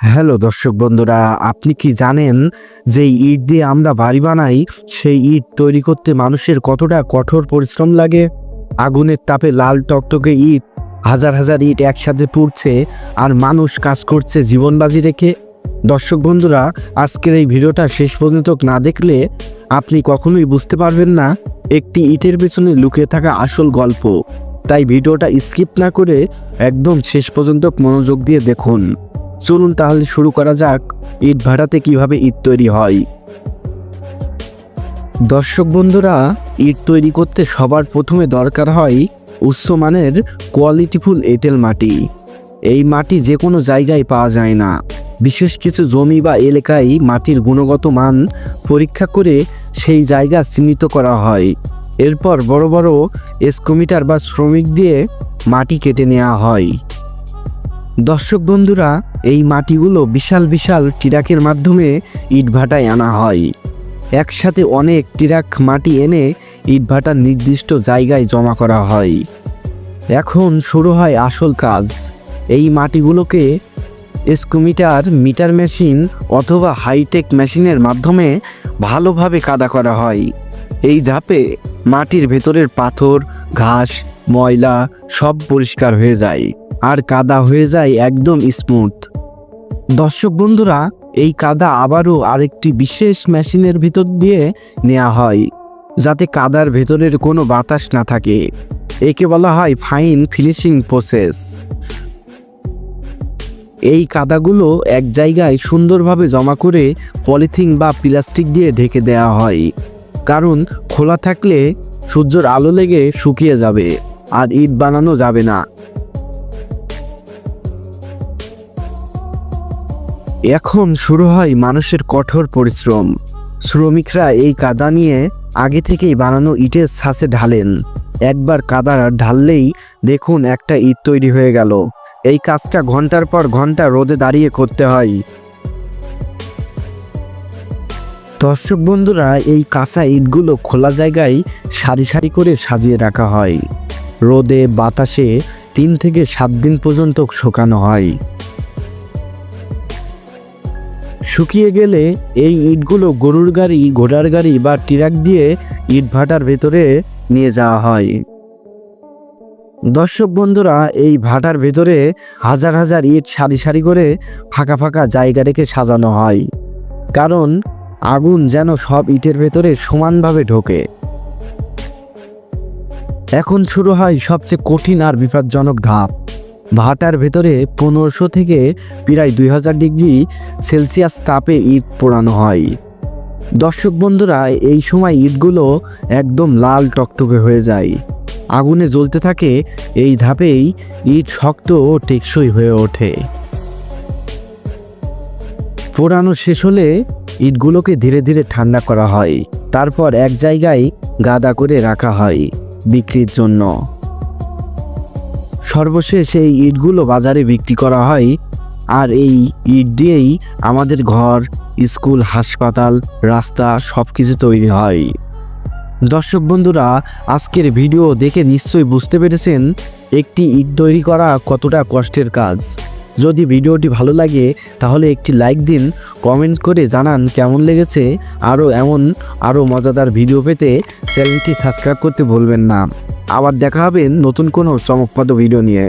Hello দর্শক বন্ধুরা, আপনি কি জানেন যে ইট দিয়ে আমরা বাড়ি বানাই? সেই ইট তৈরি করতে মানুষের কতটা কঠোর পরিশ্রম লাগে? আগুনের তাপে লাল টকটকে ইট, হাজার হাজার ইট একসাথে পুড়ছে আর মানুষ কাজ করছে জীবন বাজি রেখে। দর্শক বন্ধুরা, আজকের এই ভিডিওটা শেষ পর্যন্ত না দেখলে আপনি কখনোই বুঝতে পারবেন না একটি ইটের পেছনে লুকিয়ে থাকা আসল গল্প। তাই ভিডিওটা স্কিপ না করে একদম শেষ পর্যন্ত মনোযোগ দিয়ে দেখুন। চলুন তাহলে শুরু করা যাক ইট ভাটাতে কীভাবে ইট তৈরি হয়। দর্শক বন্ধুরা ইট তৈরি করতে সবার প্রথমে দরকার হয় উচ্চমানের কোয়ালিটিফুল এঁটেল মাটি। এই মাটি যে কোনো জায়গায় পাওয়া যায় না। বিশেষ কিছু জমি বা এলাকায় মাটির গুণগত মান পরীক্ষা করে সেই জায়গা চিহ্নিত করা হয়। এরপর বড় বড় এসকোমিটার বা শ্রমিক দিয়ে মাটি কেটে নেওয়া হয়। দর্শক বন্ধুরা, এই মাটিগুলো বিশাল বিশাল টিরাকের মাধ্যমে ইটভাটায় আনা হয়। একসাথে অনেক টিরাক মাটি এনে ইটভাটার নির্দিষ্ট জায়গায় জমা করা হয়। এখন শুরু হয় আসল কাজ। এই মাটিগুলোকে স্কুমিটার, মিটার মেশিন অথবা হাইটেক মেশিনের মাধ্যমে ভালোভাবে কাদা করা হয়। এই ধাপে মাটির ভেতরের পাথর, ঘাস, ময়লা সব পরিষ্কার হয়ে যায়। আর কাদা হয়ে যায় একদম স্মুথ। দর্শক বন্ধুরা, এই কাদা আবারও আরেকটি বিশেষ মেশিনের ভিতর দিয়ে নেওয়া হয়, যাতে কাদার ভেতরের কোনো বাতাস না থাকে। একে বলা হয় ফাইন ফিনিশিং প্রসেস। এই কাদাগুলো এক জায়গায় সুন্দরভাবে জমা করে পলিথিন বা প্লাস্টিক দিয়ে ঢেকে দেওয়া হয়, কারণ খোলা থাকলে সূর্যের আলো লেগে শুকিয়ে যাবে, আর ইট বানানো যাবে না। এখন শুরু হয় মানুষের কঠোর পরিশ্রম। শ্রমিকরা এই কাদা নিয়ে আগে থেকেই বানানো ইটের ছাঁচে ঢালেন। একবার কাদা ঢাললেই দেখুন একটা ইট তৈরি হয়ে গেল। এই কাজটা ঘণ্টার পর ঘণ্টা রোদে দাঁড়িয়ে করতে হয়। দর্শক বন্ধুরা, এই কাঁচা ইটগুলো খোলা জায়গায় সারি সারি করে সাজিয়ে রাখা হয়। রোদে বাতাসে তিন থেকে সাত দিন পর্যন্ত শুকানো হয়। শুকিয়ে গেলে এই ইটগুলো গরুর গাড়ি, ঘোড়ার গাড়ি বা ট্রাক দিয়ে ইট ভাটার ভেতরে নিয়ে যাওয়া হয়। দর্শক বন্ধুরা, এই ভাটার ভেতরে হাজার হাজার ইট সারি সারি করে ফাঁকা ফাঁকা জায়গা রেখে সাজানো হয়। কারণ আগুন যেন সব ইটের ভেতরে সমানভাবে ঢোকে। এখন শুরু হয় সবচেয়ে কঠিন আর বিপজ্জনক ধাপ। ভাটার ভেতরে পনেরোশো থেকে প্রায় দুই হাজার ডিগ্রি সেলসিয়াস তাপে ইট পোড়ানো হয়। দর্শক বন্ধুরা, এই সময় ইটগুলো একদম লাল টকটকে হয়ে যায়। আগুনে জ্বলতে থাকে, এই ধাপেই ইট শক্ত ও টেকসই হয়ে ওঠে। পোড়ানো শেষ হলে ইটগুলোকে ধীরে ধীরে ঠান্ডা করা হয়। তারপর এক জায়গায় গাদা করে রাখা হয় বিক্রির জন্য। সর্বশেষ এই ইটগুলো বাজারে বিক্রি করা হয় আর এই ইট দিয়েই আমাদের ঘর, স্কুল, হাসপাতাল, রাস্তা সব কিছু তৈরি হয়। দর্শক বন্ধুরা, আজকের ভিডিও দেখে নিশ্চয়ই বুঝতে পেরেছেন একটি ইট তৈরি করা কতটা কষ্টের কাজ। যদি ভিডিওটি ভালো লাগে, তাহলে একটি লাইক দিন, কমেন্ট করে জানান কেমন লেগেছে। আরও এমন আরও মজাদার ভিডিও পেতে চ্যানেলটি সাবস্ক্রাইব করতে ভুলবেন না। আবার দেখা হবে নতুন কোনো চমকপ্রদ ভিডিও নিয়ে।